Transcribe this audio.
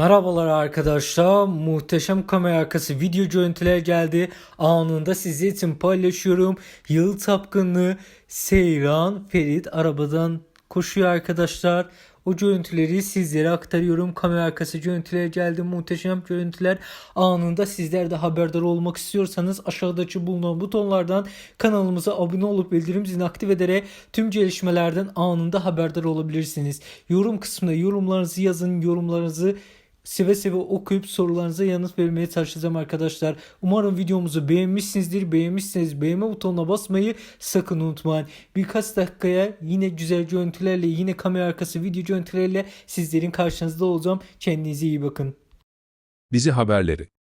Merhabalar arkadaşlar. Muhteşem kamera arkası video görüntüler geldi. Anında sizler için paylaşıyorum. Yıl tapkınlığı Seyran Ferit arabadan koşuyor arkadaşlar. O görüntüleri sizlere aktarıyorum. Kamera arkası görüntüler geldi. Muhteşem görüntüler. Anında sizler de haberdar olmak istiyorsanız aşağıdaki bulunan butonlardan kanalımıza abone olup bildirim zilini aktif ederek tüm gelişmelerden anında haberdar olabilirsiniz. Yorum kısmına yorumlarınızı yazın. Yorumlarınızı seve seve okuyup sorularınıza yanıt vermeye çalışacağım arkadaşlar. Umarım videomuzu beğenmişsinizdir. Beğenmişseniz beğenme butonuna basmayı sakın unutmayın. Birkaç dakikaya yine güzel görüntülerle yine kamera arkası video görüntülerle sizlerin karşınızda olacağım. Kendinize iyi bakın. Dizi haberleri